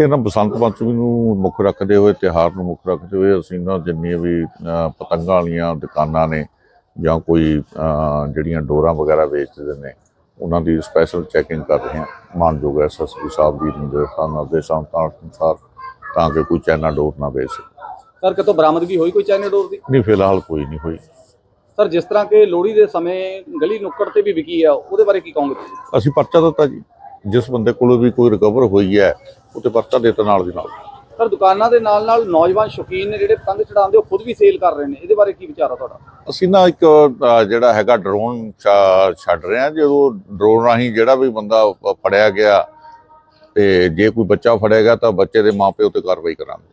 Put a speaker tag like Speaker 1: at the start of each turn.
Speaker 1: ਇਹਨਾਂ ਬਸੰਤ ਪੰਚਮੀ ਨੂੰ ਮੁੱਖ ਰੱਖਦੇ ਹੋਏ ਤਿਉਹਾਰ ਨੂੰ ਮੁੱਖ ਰੱਖਦੇ ਹੋਏ ਅਸੀਂ ਨਾ ਜਿੰਨੀਆਂ ਵੀ ਪਤੰਗਾਂ ਵਾਲੀਆਂ ਦੁਕਾਨਾਂ ਨੇ ਜਾਂ ਕੋਈ ਜਿਹੜੀਆਂ ਡੋਰਾਂ ਵਗੈਰਾ ਵੇਚਦੇ ਨੇ ਉਹਨਾਂ ਦੀ ਸਪੈਸ਼ਲ ਚੈਕਿੰਗ ਕਰ ਰਹੇ ਹਾਂ। ਮਾਨਯੋਗ ਐਸਐਸਪੀ ਸਾਹਿਬ ਦੀ ਨਿਰਦੇਸ਼ਾਂ ਨਿਰਦੇਸ਼ਾਂ ਅਨੁਸਾਰ ਤਾਂ ਕਿ ਕੋਈ ਚਾਈਨਾ ਡੋਰ ਨਾ ਵੇਚ ਸਕੇ।
Speaker 2: ਸਰ ਕਿਤੋਂ ਬਰਾਮਦਗੀ ਹੋਈ ਕੋਈ ਚਾਈਨਾ ਡੋਰ ਦੀ?
Speaker 1: ਨਹੀਂ ਫਿਲਹਾਲ ਕੋਈ ਨਹੀਂ ਹੋਈ।
Speaker 2: ਸਰ ਜਿਸ ਤਰ੍ਹਾਂ ਕਿ ਲੋਹੜੀ ਦੇ ਸਮੇਂ ਗਲੀ ਨੁੱਕੜ ਤੇ ਵੀ ਵਿਕੀ ਆ ਉਹਦੇ ਬਾਰੇ ਕੀ ਕਹੋਗੇ ਤੁਸੀਂ?
Speaker 1: ਅਸੀਂ ਪਰਚਾ ਦਿੱਤਾ ਜੀ। ਜਿਸ ਬੰਦੇ ਕੋਲੋਂ ਵੀ ਕੋਈ ਰਿਕਵਰ ਹੋਈ ਹੈ ਉਹ ਤੇ ਪਰਚਾ ਦੇ ਦਿੱਤਾ ਨਾਲ ਦੀ ਨਾਲ।
Speaker 2: ਸਰ ਦੁਕਾਨਾਂ ਦੇ ਨਾਲ ਨਾਲ ਨੌਜਵਾਨ ਸ਼ੌਕੀਨ ਨੇ ਜਿਹੜੇ ਪਤੰਗ ਚੜਾਉਂਦੇ ਉਹ ਖੁਦ ਵੀ ਸੇਲ ਕਰ ਰਹੇ ਨੇ। ਇਹਦੇ ਬਾਰੇ ਕੀ ਵਿਚਾਰ ਆ ਤੁਹਾਡਾ?
Speaker 1: ਅਸੀਂ ਨਾ ਇੱਕ ਜਿਹੜਾ ਹੈਗਾ ਡਰੋਨ ਛੱਡ ਰਹੇ ਹਾਂ। ਜਦੋਂ ਡਰੋਨ ਰਾਹੀਂ ਜਿਹੜਾ ਵੀ ਬੰਦਾ ਫੜਿਆ ਗਿਆ ਤੇ ਜੇ ਕੋਈ ਬੱਚਾ ਫੜੇਗਾ ਤਾਂ ਬੱਚੇ ਦੇ ਮਾਪਿਓ ਤੇ ਕਾਰਵਾਈ ਕਰਾਂਗੇ।